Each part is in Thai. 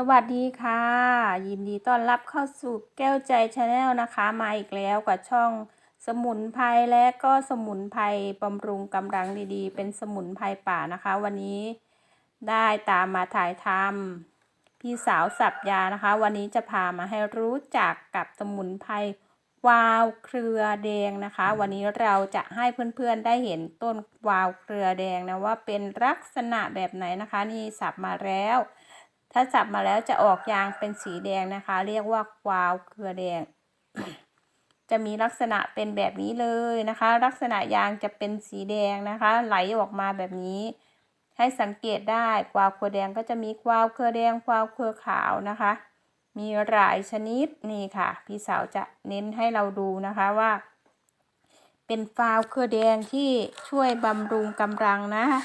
สวัสดีค่ะ ยินดีต้อนรับเข้าสู่แก้วใจชาแนลนะคะ มาอีกแล้วกับช่องสมุนไพรและก็สมุนไพรบำรุงกำลังดีๆ เป็นสมุนไพรป่านะคะ วันนี้ได้ตามมาถ่ายทำพี่สาวสับยานะคะ วันนี้จะพามาให้รู้จักกับสมุนไพรวาวเครือแดงนะคะ วันนี้เราจะให้เพื่อนๆได้เห็นต้นวาวเครือแดงนะว่าเป็นลักษณะแบบไหนนะคะ นี่สับมาแล้ว ถ้าจับมาแล้วจะออกยางเป็นสีแดงนะคะ เรียกว่ากวาวเครือแดง จะมีลักษณะเป็นแบบนี้เลยนะคะ ลักษณะยางจะเป็นสีแดงนะคะ ไหลออกมาแบบนี้ ให้สังเกตได้กวาวเครือแดงก็จะมีกวาวเครือแดงกวาวเครือขาวนะคะ มีหลายชนิดนี่ค่ะ พี่สาวจะเน้นให้เราดูนะคะว่า เป็นฟาวเครือแดงที่ช่วยบำรุงกำลังนะคะ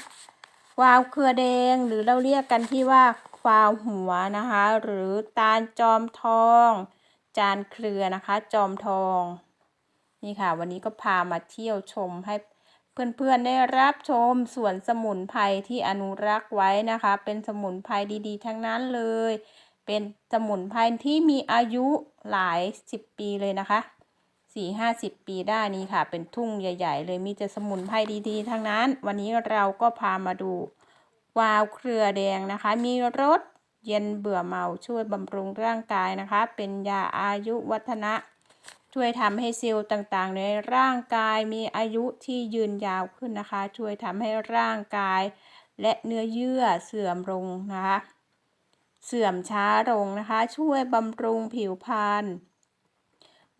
วาวเครือแดงหรือเราเรียกกันที่ว่า วาหัวนะคะ หรือตาลจอมทอง จานเครือนะคะ จอมทอง นี่ค่ะ วันนี้ก็พามาเที่ยวชมให้เพื่อนๆได้รับชมสวนสมุนไพรที่อนุรักษ์ไว้นะคะ เป็นสมุนไพรดีๆ ทั้งนั้นเลย เป็นสมุนไพรที่มีอายุหลายสิบปีเลยนะคะสี่ห้าสิบปีได้นี่ค่ะ เป็นทุ่งใหญ่ ๆ เลยมีแต่สมุนไพรดีๆ ทั้งนั้น วันนี้เราก็พามาดู วาวเครือแดงนะคะ มีรสเย็นเบื่อเมาช่วยบำรุงร่างกายนะคะ เป็นยาอายุวัฒนะ ช่วยทำให้เซลล์ต่างๆ ในร่างกายมีอายุที่ยืนยาวขึ้นนะคะ ช่วยทำให้ร่างกาย และเนื้อเยื่อเสื่อมลงนะคะ เสื่อมช้าลงนะคะ ช่วยบำรุงผิวพรรณ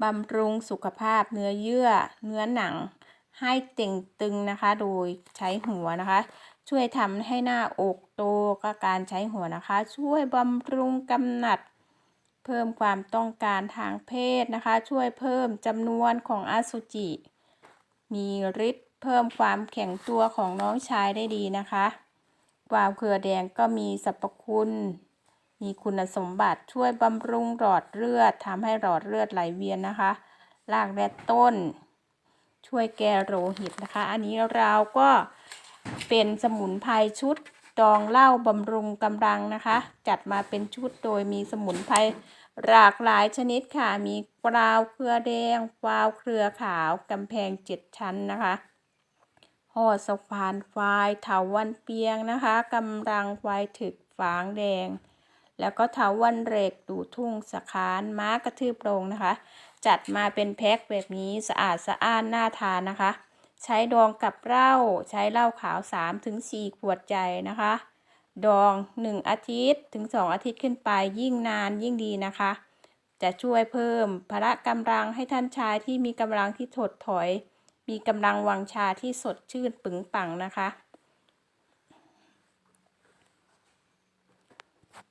บำรุงสุขภาพเนื้อเยื่อ เนื้อหนังให้เต่งตึงนะคะ โดยใช้หัวนะคะ ช่วยทำให้หน้าอกโตก็การใช้หัวนะคะ ช่วยบำรุงกำหนัด เพิ่มความต้องการทางเพศนะคะ ช่วยเพิ่มจำนวนของอสุจิ มีฤทธิ์เพิ่มความแข็งตัวของน้องชายได้ดีนะคะกวาวเครือแดงก็มีสรรพคุณ มีคุณสมบัติช่วยบำรุงหลอดเลือดทำให้หลอดเลือดไหลเวียนนะคะ รากและต้น ช่วยแก้โรหิตนะคะ อันนี้เราก็ เป็นสมุนไพรชุดดองเหล้าบำรุงกำลังนะคะ จัดมาเป็นชุดโดยมีสมุนไพรหลากหลายชนิดค่ะ มีกราวเครือแดงกวาวเครือขาวกำแพงเจ็ดชั้นนะคะห่อสะพานควายเถาวันเปียงนะคะกำลังควายถึกฝางแดง แล้วก็เถาวันเหล็กดูทุ่งสะคานม้ากระทืบลงนะคะ จัดมาเป็นแพ็คแบบนี้สะอาดสะอ้านน่าทานนะคะ ใช้ดองกับเหล้าใช้เหล้าขาว 3-4 ขวดใจนะคะ ดอง 1 อาทิตย์ถึง 2 อาทิตย์ขึ้นไปยิ่งนานยิ่งดีนะคะ จะช่วยเพิ่มพละกำลังให้ท่านชายที่มีกำลังที่ถดถอย มีกำลังวังชาที่สดชื่นปึงปังนะคะ